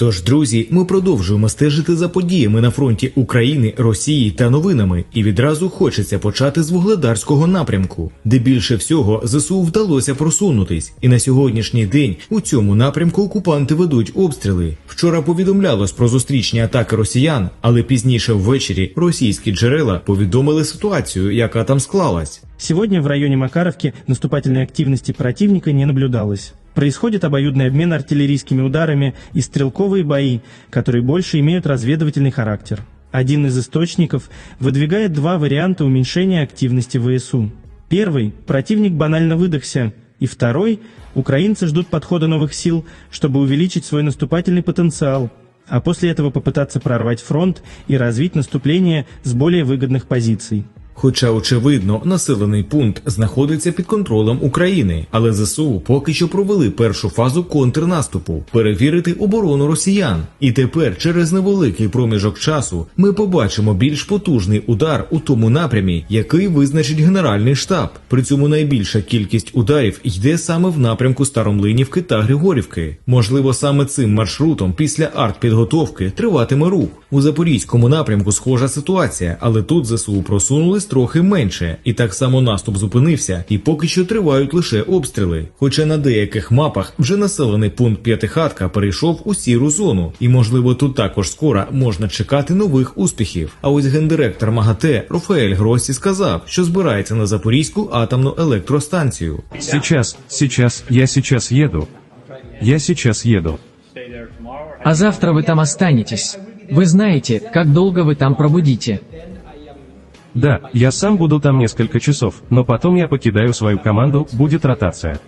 Тож, друзі, ми продовжуємо стежити за подіями на фронті України, Росії та новинами, і відразу хочеться почати з вугледарського напрямку, де більше всього ЗСУ вдалося просунутись, і на сьогоднішній день у цьому напрямку окупанти ведуть обстріли. Вчора повідомлялось про зустрічні атаки росіян, але пізніше ввечері російські джерела повідомили ситуацію, яка там склалась. Сегодня в районе Макаровки наступательной активности противника не наблюдалось. Происходит обоюдный обмен артиллерийскими ударами и стрелковые бои, которые больше имеют разведывательный характер. Один из источников выдвигает два варианта уменьшения активности ВСУ. Первый – противник банально выдохся, и второй – украинцы ждут подхода новых сил, чтобы увеличить свой наступательный потенциал, а после этого попытаться прорвать фронт и развить наступление с более выгодных позиций. Хоча, очевидно, населений пункт знаходиться під контролем України, але ЗСУ поки що провели першу фазу контрнаступу перевірити оборону росіян. І тепер, через невеликий проміжок часу, ми побачимо більш потужний удар у тому напрямі, який визначить Генеральний штаб. При цьому найбільша кількість ударів йде саме в напрямку Старомлинівки та Григорівки. Можливо, саме цим маршрутом після артпідготовки триватиме рух. У запорізькому напрямку схожа ситуація, але тут ЗСУ просунулись трохи менше, і так само наступ зупинився, і поки що тривають лише обстріли. Хоча на деяких мапах вже населений пункт П'ятихатка перейшов у сіру зону, і можливо тут також скоро можна чекати нових успіхів. А ось гендиректор МАГАТЕ Рафаель Гросі сказав, що збирається на Запорізьку атомну електростанцію. Сейчас, сейчас, я сейчас еду. Я сейчас еду. А завтра вы там останетесь. Вы знаете, как долго вы там пробудите. Да, я сам буду там несколько часов, но потом я покидаю свою команду, будет ротация.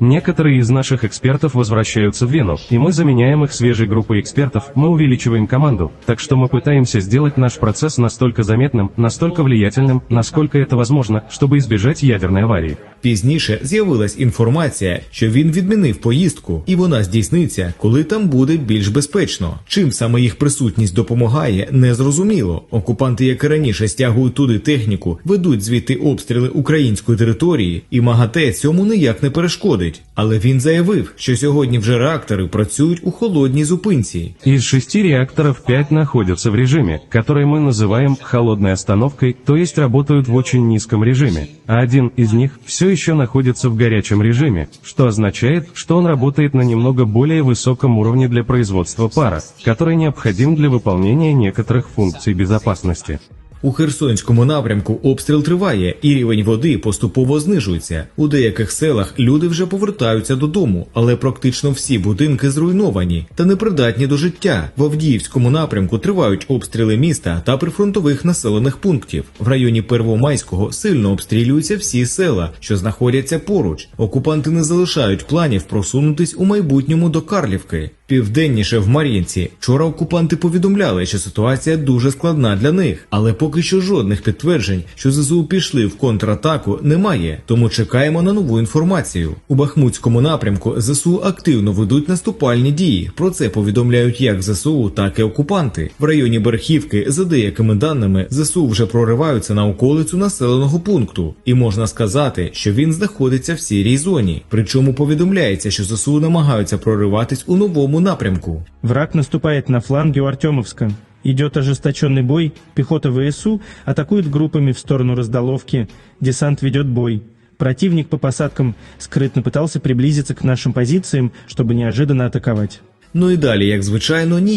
Некоторые из наших экспертов возвращаются в Вену, и мы заменяем их свежей группой экспертов, мы увеличиваем команду, так что мы пытаемся сделать наш процесс настолько заметным, настолько влиятельным, насколько это возможно, чтобы избежать ядерной аварии. Пізніше з'явилась інформація, що він відмінив поїздку, і вона здійсниться, коли там буде більш безпечно. Чим саме їх присутність допомагає, незрозуміло. Окупанти, як і раніше, стягують туди техніку, ведуть звідти обстріли української території, і МАГАТЕ цьому ніяк не перешкодить. Але він заявив, що сьогодні вже реактори працюють у холодній зупинці. Из шести реакторов пять находятся в режиме, который мы называем холодной остановкой, то есть работают в очень низком режиме, а один из них все еще находится в горячем режиме, что означает, что он работает на немного более высоком уровне для производства пара, который необходим для выполнения некоторых функций безопасности. У Херсонському напрямку обстріл триває, і рівень води поступово знижується. У деяких селах люди вже повертаються додому, але практично всі будинки зруйновані та непридатні до життя. В Авдіївському напрямку тривають обстріли міста та прифронтових населених пунктів. В районі Первомайського сильно обстрілюються всі села, що знаходяться поруч. Окупанти не залишають планів просунутись у майбутньому до Карлівки. Південніше в Мар'їнці вчора окупанти повідомляли, що ситуація дуже складна для них, але поки що жодних підтверджень, що ЗСУ пішли в контратаку, немає. Тому чекаємо на нову інформацію. У Бахмутському напрямку ЗСУ активно ведуть наступальні дії. Про це повідомляють як ЗСУ, так і окупанти. В районі Берхівки, за деякими даними, ЗСУ вже прориваються на околицю населеного пункту, і можна сказати, що він знаходиться в сірій зоні. Причому повідомляється, що ЗСУ намагаються прориватись у новому напрямку. Враг наступает на фланге у Артемовска. Идет ожесточенный бой, пехота ВСУ атакует группами в сторону раздоловки, десант ведет бой. Противник по посадкам скрытно пытался приблизиться к нашим позициям, чтобы неожиданно атаковать. Ну і далі, як звичайно, ні.